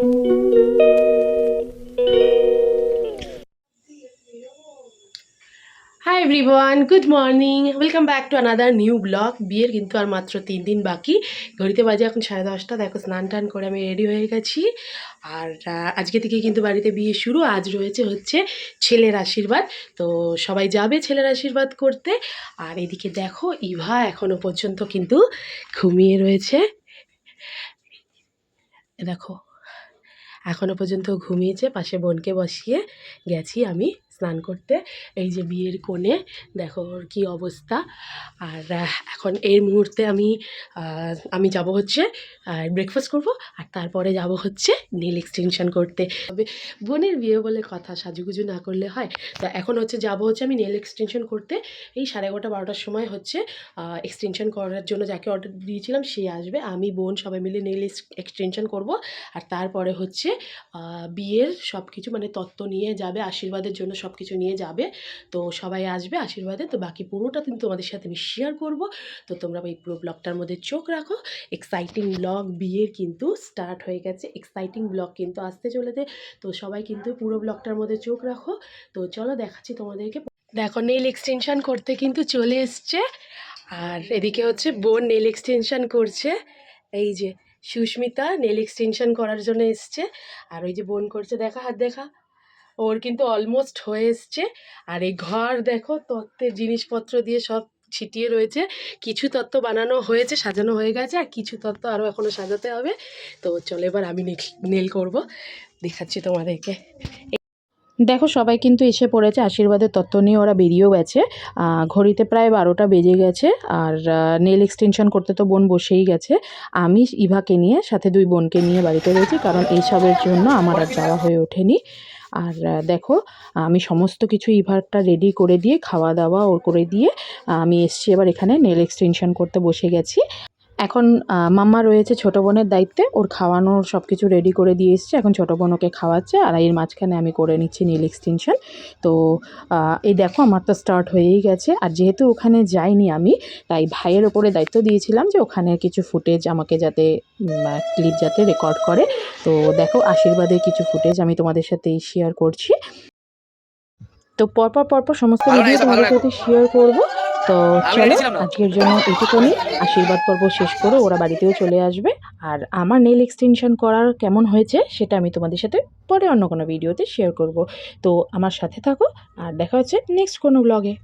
Hi everyone good morning welcome back to another new blog বিয়ের কিন্তু আর মাত্র তিন দিন বাকি। ঘড়িতে বাজে এখন সাড়ে দশটা। দেখো, স্নান টান করে আমি রেডি হয়ে গেছি। আর আজকে থেকে কিন্তু বাড়িতে বিয়ে শুরু। আজ রয়েছে হচ্ছে ছেলের আশীর্বাদ। তো সবাই যাবে ছেলের আশীর্বাদ করতে। আর এদিকে দেখো, ইভা এখনও পর্যন্ত কিন্তু ঘুমিয়ে রয়েছে। দেখো এখনও পর্যন্ত ঘুমিয়েছে পাশে বোনকে বসিয়ে গেছি আমি। স্নান করতে, এই যে বিয়ের কোণে, দেখো ওর কী অবস্থা। আর এখন এই মুহূর্তে আমি আমি যাব হচ্ছে ব্রেকফাস্ট করব, আর তারপরে যাব হচ্ছে নীল এক্সটেনশন করতে। তবে বোনের বিয়ে বলে কথা, সাজুগুজু না করলে হয়। তো এখন হচ্ছে যাব হচ্ছে আমি নেল এক্সটেনশন করতে। এই সাড়ে এগারোটা, বারোটার সময় হচ্ছে এক্সটেনশন করার জন্য যাকে অর্ডার দিয়েছিলাম, সে আসবে। আমি, বোন সবাই মিলে নেল এক্সটেনশন করব। আর তারপরে হচ্ছে বিয়ের সব কিছু মানে তত্ত্ব নিয়ে যাবে, আশীর্বাদের জন্য সব কিছু নিয়ে যাবে। তো সবাই আসবে আশীর্বাদে। তো বাকি পুরোটা কিন্তু তোমাদের সাথে আমি শেয়ার করব। তো তোমরা এই পুরো ব্লগটার মধ্যে চোখ রাখো। এক্সাইটিং ব্লগ বিয়ের কিন্তু স্টার্ট হয়ে গেছে। এক্সাইটিং ব্লগ কিন্তু আসতে চলেছে। তো সবাই কিন্তু পুরো ব্লগটার মধ্যে চোখ রাখো। তো চলো দেখাচ্ছি তোমাদেরকে। দেখো নেল এক্সটেনশন করতে কিন্তু চলে এসছে। আর এদিকে হচ্ছে বোন নেল এক্সটেনশন করছে। এই যে সুস্মিতা নেল এক্সটেনশন করার জন্য এসছে। আর ওই যে বোন করছে, দেখা হাত দেখা। ওর কিন্তু অলমোস্ট হয়ে এসছে। আর এই ঘর দেখো, তত্ত্বের জিনিসপত্র দিয়ে সব ছিটিয়ে রয়েছে। কিছু তত্ত্ব বানানো হয়েছে, সাজানো হয়ে গেছে, আর কিছু তত্ত্ব আরও এখনও সাজাতে হবে। তো চলো এবার আমি নেল করব। দেখাচ্ছি তোমাদেরকে। দেখো, সবাই কিন্তু এসে পড়েছে, আশীর্বাদের তত্ত্ব নিয়ে ওরা বেরিয়েও গেছে। ঘড়িতে প্রায় বারোটা বেজে গেছে, আর নেল এক্সটেনশন করতে তো বোন বসেই গেছে। আমি ইভাকে নিয়ে, সাথে দুই বোনকে নিয়ে বাড়িতে রয়েছি, কারণ এইসবের জন্য আমার আর যাওয়া হয়ে ওঠেনি। আর দেখো, আমি সমস্ত কিছু ইভারটা রেডি করে দিয়ে খাওয়া দাওয়া ও করে দিয়ে আমি এসছি এবার এখানে নেল এক্সটেনশন করতে বসে গেছি। এখন মাম্মা রয়েছে ছোটো বোনের দায়িত্বে। ওর খাওয়ানোর সব কিছু রেডি করে দিয়ে এসছে। এখন ছোটো বোন ওকে খাওয়াচ্ছে। আর এর মাঝখানে আমি করে নিচ্ছি নীল এক্সটেনশন তো এই দেখো আমার তো স্টার্ট হয়েই গেছে। আর যেহেতু ওখানে যাইনি আমি তাই ভাইয়ের ওপরে দায়িত্ব দিয়েছিলাম যে ওখানে কিছু ফুটেজ আমাকে যাতে ক্লিপ যাতে রেকর্ড করে। তো দেখো আশীর্বাদের কিছু ফুটেজ আমি তোমাদের সাথে শেয়ার করছি। তো পরপর পরপর সমস্ত ভিডিও তোমাদের সাথে শেয়ার করব। তো চলো। আজকের জন্য এইটুকুনি আশীর্বাদ পর্ব শেষ করে ওরা বাড়িতেও চলে আসবে। আর আমার নেল এক্সটেনশন করার কেমন হয়েছে সেটা আমি তোমাদের সাথে পরে অন্য কোনো ভিডিওতে শেয়ার করব। তো আমার সাথে থাকো আর দেখা হচ্ছে নেক্সট কোনো ব্লগে